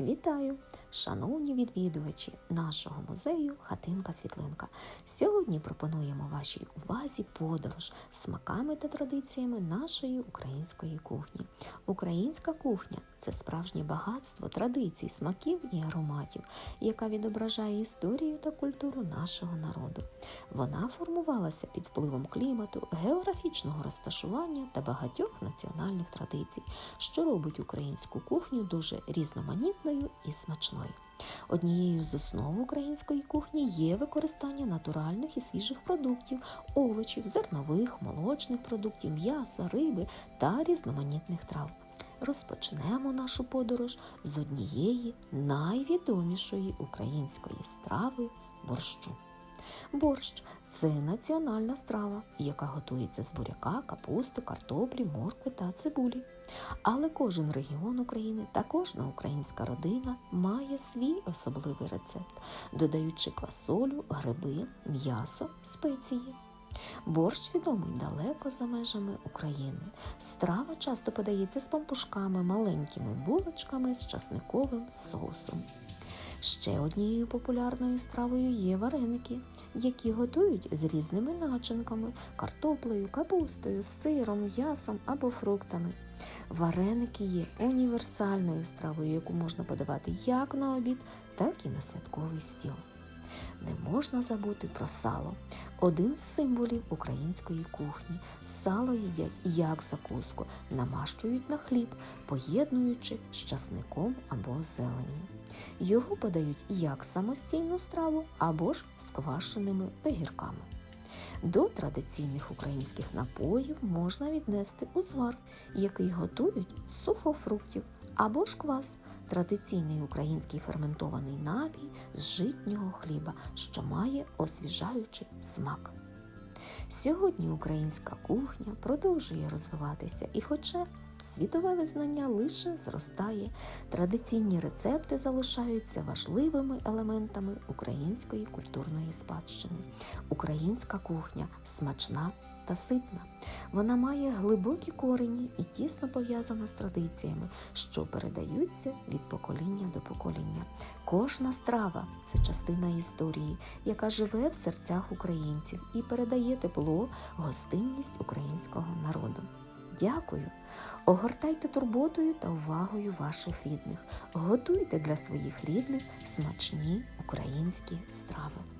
Вітаю, шановні відвідувачі нашого музею Хатинка Світлинка. Сьогодні пропонуємо вашій увазі подорож смаками та традиціями нашої української кухні. Українська кухня це справжнє багатство традицій, смаків і ароматів, яка відображає історію та культуру нашого народу. Вона формувалася під впливом клімату, географічного розташування та багатьох національних традицій, що робить українську кухню дуже різноманітною і смачною. Однією з основ української кухні є використання натуральних і свіжих продуктів, овочів, зернових, молочних продуктів, м'яса, риби та різноманітних трав. Розпочнемо нашу подорож з однієї найвідомішої української страви борщу. Борщ це національна страва, яка готується з буряка, капусти, картоплі, моркви та цибулі. Але кожен регіон України та кожна українська родина має свій особливий рецепт, додаючи квасолю, гриби, м'ясо, спеції. Борщ відомий далеко за межами України. Страва часто подається з пампушками, маленькими булочками з часниковим соусом. Ще однією популярною стравою є вареники, які готують з різними начинками картоплею, капустою, сиром, м'ясом або фруктами. Вареники є універсальною стравою, яку можна подавати як на обід, так і на святковий стіл. Не можна забути про сало один з символів української кухні. Сало їдять як закуску, намащують на хліб, поєднуючи з часником або зеленню. Його подають як самостійну страву або ж з квашеними огірками. До традиційних українських напоїв можна віднести узвар, який готують з сухофруктів або ж квас традиційний український ферментований напій з житнього хліба, що має освіжаючий смак. Сьогодні українська кухня продовжує розвиватися, і хоча світове визнання лише зростає, традиційні рецепти залишаються важливими елементами української культурної спадщини. Українська кухня смачна та ситна. Вона має глибокі корені і тісно пов'язана з традиціями, що передаються від покоління до покоління. Кожна страва це частина історії, яка живе в серцях українців і передає тепло, гостинність українського народу. Дякую! Огортайте турботою та увагою ваших рідних. Готуйте для своїх рідних смачні українські страви.